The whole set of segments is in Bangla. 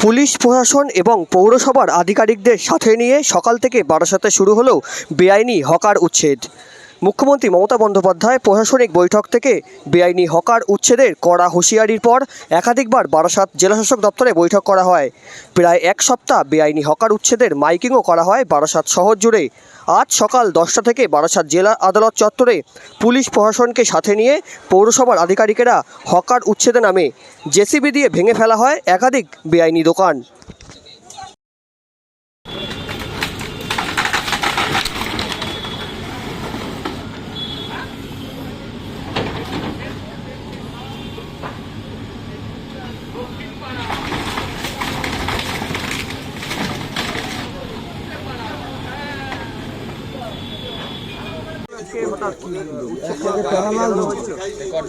পুলিশ প্রশাসন এবং পৌরসভার আধিকারিকদের সাথে নিয়ে সকাল থেকে বারাসাতে শুরু হলো বেআইনি হকার উচ্ছেদ। মুখ্যমন্ত্রী মমতা বন্দ্যোপাধ্যায় প্রশাসনিক বৈঠক থেকে বেআইনি হকার উচ্ছেদের কড়া হুঁশিয়ারির পর একাধিকবার বারাসাত জেলাশাসক দপ্তরে বৈঠক করা হয়। প্রায় এক সপ্তাহ বেআইনি হকার উচ্ছেদের মাইকিংও করা হয় বারাসাত শহর জুড়ে। আজ সকাল দশটা থেকে বারাসাত জেলা আদালত চত্বরে পুলিশ প্রশাসনকে সাথে নিয়ে পৌরসভার আধিকারিকেরা হকার উচ্ছেদে নামে। জেসিবি দিয়ে ভেঙে ফেলা হয় একাধিক বেআইনি দোকান।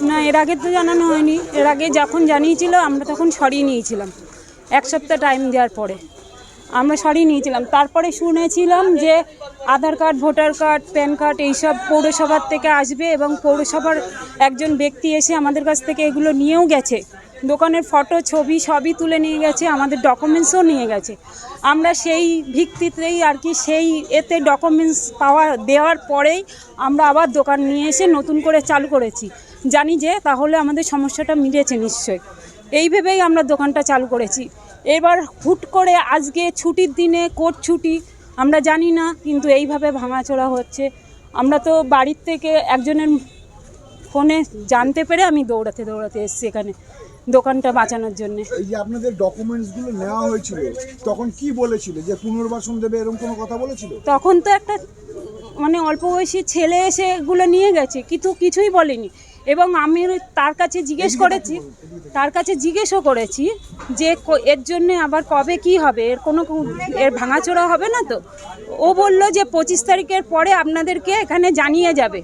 না এর আগে তো জানানো হয়নি। এর আগে যখন জানিয়েছিল আমরা তখন সরিয়ে নিয়েছিলাম। এক সপ্তাহ টাইম দেওয়ার পরে। আমরা সরিয়ে নিয়েছিলাম। তারপরে শুনেছিলাম যে Aadhaar card voter card PAN card এইসব পৌরসভার থেকে আসবে এবং পৌরসভার একজন ব্যক্তি এসে আমাদের কাছ থেকে এগুলো নিয়েও গেছে। দোকানের ফটো, ছবি সবই তুলে নিয়ে গেছে, আমাদের ডকুমেন্টসও নিয়ে গেছে। আমরা সেই ভিত্তিতেই আর কি সেই এতে ডকুমেন্টস পাওয়া, দেওয়ার পরেই আমরা আবার দোকান নিয়ে এসে নতুন করে চালু করেছি। জানি যে তাহলে আমাদের সমস্যাটা মিটেছে নিশ্চয়ই। এই ভেবেই আমরা দোকানটা চালু করেছি। এবার হুট করে আজকে ছুটির দিনে কোর্ট ছুটি, আমরা জানি না, কিন্তু এইভাবে ভাঙাচোরা হচ্ছে। আমরা তো বাড়ির থেকে একজনের ফোনে জানতে পেরে আমি দৌড়াতে দৌড়াতে এসেছি এখানে। দোকানটা বাঁচানোর জন্যে। এই যে আপনাদের ডকুমেন্টসগুলো নেওয়া হয়েছিল তখন কি বলেছিল? যে পুনর্বাসন দেবে এরকম কোনো কথা বলেছিল? তখন তো একটা মানে অল্প বয়সী ছেলে এসে এগুলো নিয়ে গেছে কিন্তু কিছুই বলেনি। এবং আমি তার কাছে জিজ্ঞেস করেছি তার কাছে জিজ্ঞেসও করেছি যে এর জন্য আবার কবে কি হবে? এর কোনো এর ভাঙাচোরা হবে না তো? ও বলল যে পঁচিশ তারিখের পরে আপনাদেরকে এখানে জানিয়ে যাবে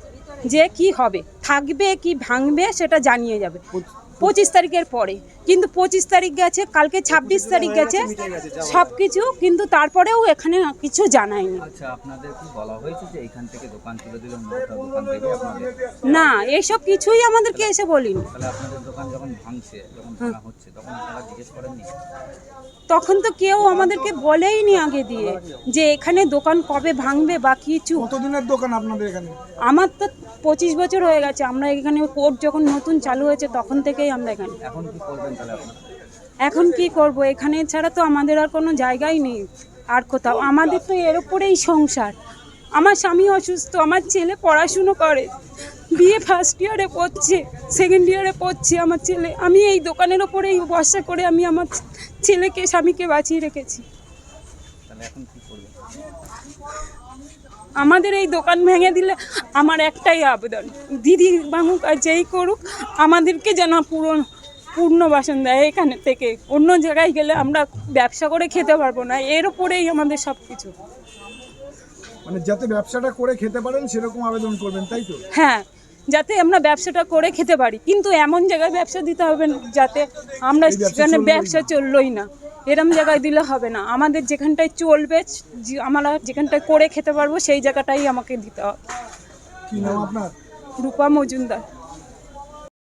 যে কি হবে থাকবে কি ভাঙবে সেটা জানিয়ে যাবে। পঁচিশ তারিখের পরে। কিন্তু পঁচিশ তারিখ গেছে কালকে ছাব্বিশ তারিখ গেছে সব কিছু কিন্তু তারপরেও এখানে কিছু জানায়নি। আচ্ছা আপনাদের কি বলা হয়েছে যে এখান থেকে দোকান তুলে দিলে অন্য কোথাও দোকান দেবে আপনাদের না এইসব কিছুই আমাদেরকে এসে বলিনি। তাহলে আপনাদের দোকান যখন ভাঙছে যখন ভাঙা হচ্ছে তখন আপনারা জিজ্ঞেস করেননি? তখন তো কেউ আমাদেরকে বলেইনি আগে দিয়ে যে এখানে দোকান কবে ভাঙবে বা কিছু। কতদিনের দোকান আপনাদের এখানে? আমার তো পঁচিশ বছর হয়ে গেছে আমরা এখানে কোর্ট যখন নতুন চালু হয়েছে তখন থেকেই আমরা এখানে। এখন কি করবেন তাহলে এখন কি করব? এখানে ছাড়া তো আমাদের আর কোনো জায়গাই নেই আর কোথাও। আমাদের তো এর উপরেই সংসার। আমার স্বামী অসুস্থ আমার ছেলে পড়াশুনো করে। বিয়ে ফার্স্ট ইয়ারে পড়ছে সেকেন্ড ইয়ারে পড়ছে আমার ছেলে। আমি এই দোকানের ওপরেই ভরসা করে আমি আমার ছেলেকে স্বামীকে বাঁচিয়ে রেখেছি। এখন কি করবেন? আমাদের এই দোকান ভেঙে দিলে আমার একটাই আবেদন। দিদি বাঙুক আর যেই করুক আমাদেরকে যেন পুরো পূর্ণ বাসন দেয় এখানে থেকে। অন্য জায়গায় গেলে আমরা ব্যবসা করে খেতে পারব না। এর উপরেই আমাদের সব কিছু মানে যাতে ব্যবসাটা করে খেতে পারেন সেরকম আবেদন করবেন তাই তো? হ্যাঁ যাতে আমরা ব্যবসাটা করে খেতে পারি। কিন্তু এমন জায়গায় ব্যবসা দিতে হবে না যাতে আমরা সেখানে ব্যবসা চললোই না। এরম জায়গায় দিলে হবে না। আমাদের যেখানটায় চলবে যে- আমরা যেখানটায় করে খেতে পারব সেই জায়গাটাই আমাকে দিতে হবে। রূপা মজুমদার।